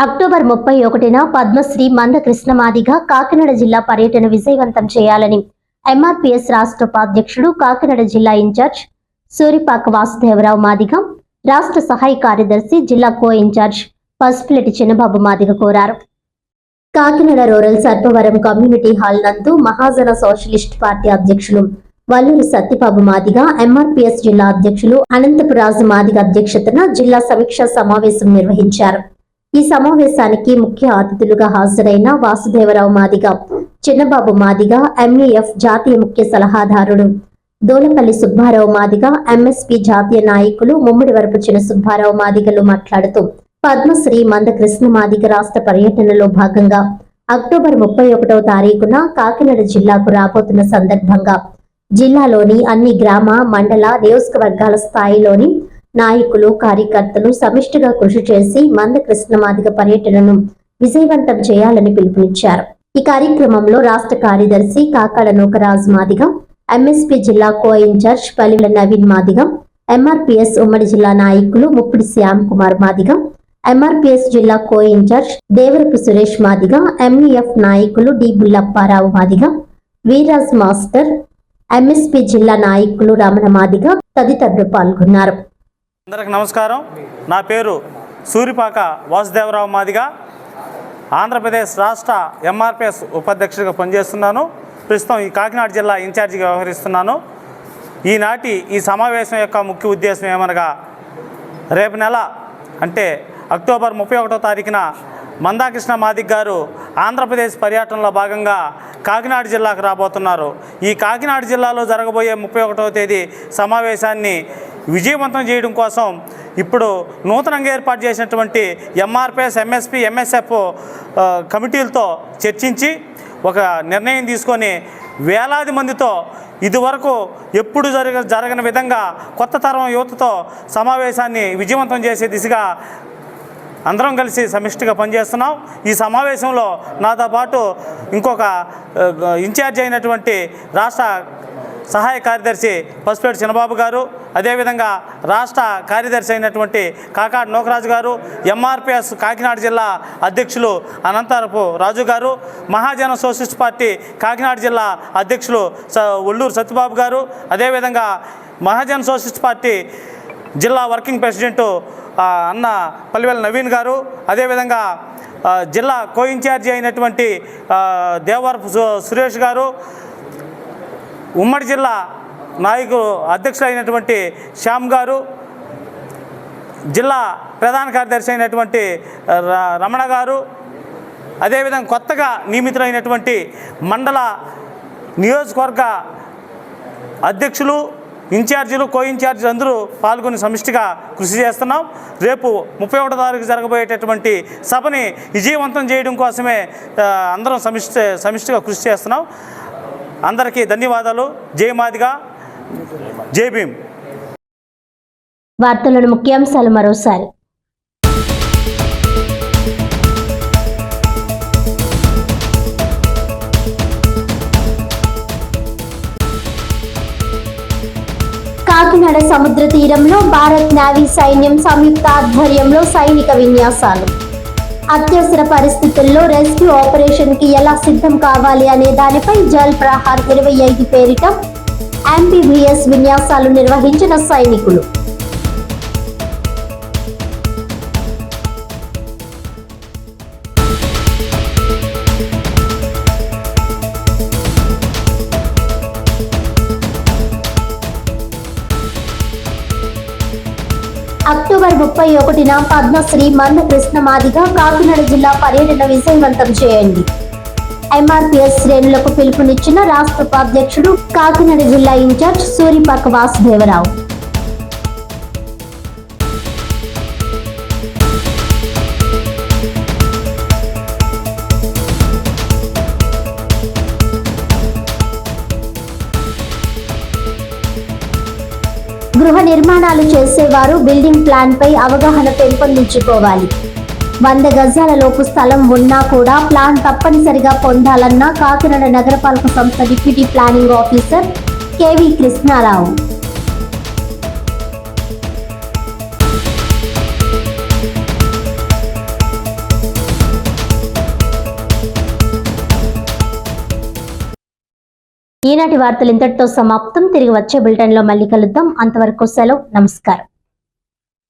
October ముప్పై ఒకటిన పద్మశ్రీ మంద కృష్ణమాదిగా కాకినాడ జిల్లా పర్యటన విజయవంతం చేయాలని ఎంఆర్పిఎస్ రాష్ట్ర ఉపాధ్యక్షుడు కాకినాడ జిల్లా ఇన్ఛార్జ్ సూరిపాక వాసుదేవరావు మాదిగ రాష్ట్ర సహాయ కార్యదర్శి జిల్లా కో ఇన్ఛార్జ్ పసుపులెటి చిన్నబాబు మాదిగ కోరారు. Kakinada rural Sarpavaram community hall నందు మహాజన సోషలిస్ట్ పార్టీ అధ్యక్షులు వల్లూరి సత్యబాబు మాదిగ ఎంఆర్పిఎస్ జిల్లా అధ్యక్షులు అనంతపురాజు మాదిగ అధ్యక్షతన జిల్లా సమీక్షా సమావేశం నిర్వహించారు. ఈ సమావేశానికి ముఖ్య అతిథులుగా హాజరైన వాసుదేవరావు మాదిగ చిన్నబాబు మాదిగ ఎంఈఎఫ్ జాతీయ ముఖ్య సలహాదారుడు దోలపల్లి సుబ్బారావు మాదిగ ఎంఎస్పి జాతీయ నాయకులు ముమ్మడి వరపు చిన్న సుబ్బారావు మాదిగలు మాట్లాడుతూ పద్మశ్రీ మంద కృష్ణ మాదిగ రాష్ట్ర పర్యటనలో భాగంగా అక్టోబర్ ముప్పై ఒకటవ తారీఖున కాకినాడ జిల్లాకు రాబోతున్న సందర్భంగా జిల్లాలోని అన్ని గ్రామ మండల నియోజకవర్గాల స్థాయిలోని నాయకులు కార్యకర్తలు సమిష్టిగా కృషి చేసి మంద కృష్ణమాదిగ పర్యటనను విజయవంతం చేయాలని పిలుపునిచ్చారు. ఈ కార్యక్రమంలో రాష్ట్ర కార్యదర్శి కాకాడ నూకరాజ్ మాదిగ ఎంఎస్పి జిల్లా కో ఇన్ఛార్జ్ పల్లెల నవీన్ మాదిగ ఎంఆర్పిఎస్ ఉమ్మడి జిల్లా నాయకులు ముప్పిడి శ్యామ్ కుమార్ మాదిగ ఎంఆర్పిఎస్ జిల్లా co incharge Devarapu Suresh Madiga MEF నాయకులు D Bullapparao Madiga Veeraj master MSP జిల్లా నాయకులు రమణ మాదిగ తదితరులు పాల్గొన్నారు. అందరికి నమస్కారం. నా పేరు సూరిపాక వాసుదేవరావు మాదిగా. ఆంధ్రప్రదేశ్ రాష్ట్ర ఎంఆర్పిఎస్ ఉపాధ్యక్షుడిగా పనిచేస్తున్నాను. ప్రస్తుతం ఈ కాకినాడ జిల్లా ఇన్ఛార్జిగా వ్యవహరిస్తున్నాను. ఈనాటి ఈ సమావేశం యొక్క ముఖ్య ఉద్దేశం ఏమనగా రేపు నెల అంటే అక్టోబర్ ముప్పై ఒకటో తారీఖున మందాకృష్ణ మాదిక్ గారు ఆంధ్రప్రదేశ్ పర్యటనలో భాగంగా కాకినాడ జిల్లాకు రాబోతున్నారు. ఈ కాకినాడ జిల్లాలో జరగబోయే ముప్పై ఒకటవ తేదీ సమావేశాన్ని విజయవంతం చేయడం కోసం ఇప్పుడు నూతనంగా ఏర్పాటు చేసినటువంటి ఎంఆర్పిఎస్ ఎంఎస్పి ఎంఎస్ఎఫ్ కమిటీలతో చర్చించి ఒక నిర్ణయం తీసుకొని వేలాది మందితో ఇదివరకు ఎప్పుడు జరగ జరగని విధంగా కొత్త తరం యువతతో సమావేశాన్ని విజయవంతం చేసే దిశగా అందరం కలిసి సమిష్టిగా పనిచేస్తున్నాం. ఈ సమావేశంలో నాతో పాటు ఇంకొక ఆ, ఇన్ఛార్జ్ అయినటువంటి రాష్ట్ర సహాయ కార్యదర్శి పసుపేటి చిన్నబాబు గారు అదేవిధంగా రాష్ట్ర కార్యదర్శి అయినటువంటి కాకాడ నోకరాజు గారు ఎంఆర్పిఎస్ కాకినాడ జిల్లా అధ్యక్షులు అనంతరపు రాజు గారు మహాజన సోషలిస్ట్ పార్టీ కాకినాడ జిల్లా అధ్యక్షులు స ఒల్లూరు సత్యబాబు గారు అదేవిధంగా మహాజన సోషలిస్ట్ పార్టీ జిల్లా వర్కింగ్ ప్రెసిడెంటు అన్న పల్లివేల నవీన్ గారు అదేవిధంగా జిల్లా కో ఇన్ఛార్జి అయినటువంటి దేవరపు సు- సురేష్ గారు ఉమ్మడి జిల్లా నాయకులు అధ్యక్షులైనటువంటి శ్యామ్ గారు జిల్లా ప్రధాన కార్యదర్శి అయినటువంటి ర- రమణ గారు అదేవిధంగా కొత్తగా నియమితులైనటువంటి మండల నియోజకవర్గ అధ్యక్షులు ఇన్ఛార్జీలు కో ఇన్ఛార్జీలు అందరూ పాల్గొని సమిష్టిగా కృషి చేస్తున్నాం. రేపు ముప్పై ఒకటో తారీఖు జరగబోయేటటువంటి సభని విజయవంతం చేయడం కోసమే అందరం సమిష్టి సమిష్టిగా కృషి చేస్తున్నాం. అందరికీ ధన్యవాదాలు. జయమాదిగా జై భీమ్. వార్తలను ముఖ్యాంశాలు మరోసారి. కాకినాడ సముద్ర తీరంలో భారత్ నావీ సైన్యం సంయుక్త ఆధ్వర్యంలో సైనిక విన్యాసాలు. అత్యవసర పరిస్థితుల్లో రెస్క్యూ ఆపరేషన్కి ఎలా సిద్ధం కావాలి అనే దానిపై జల్ ప్రహార్ ఇరవై ఐదు పేరిట ఎంబీబీఎస్ విన్యాసాలు నిర్వహించిన సైనికులు. అక్టోబర్ ముప్పై ఒకటిన పద్మశ్రీ మంద కృష్ణమాదిగా కాకినాడ జిల్లా పర్యటన విజయవంతం చేయండి. ఎంఆర్పిఎస్ శ్రేణులకు పిలుపునిచ్చిన రాష్ట్ర ఉపాధ్యక్షుడు కాకినాడ జిల్లా ఇన్ఛార్జ్ సూరిపాక వాసుదేవరావు. గృహ నిర్మాణాలు చేసేవారు బిల్డింగ్ ప్లాన్ పై అవగాహన పెంపొందించుకోవాలి. వంద గజాల లోపు స్థలం ఉన్నా కూడా ప్లాన్ తప్పనిసరిగా పొందాలన్న కాకినాడ నగరపాలక సంస్థ deputy planning officer KV Krishnarao. ఈనాటి వార్తలు ఇంతటితో సమాప్తం. తిరిగి వచ్చే బులెటిన్లో మళ్ళీ కలుద్దాం. అంతవరకు సెలవు. నమస్కారం.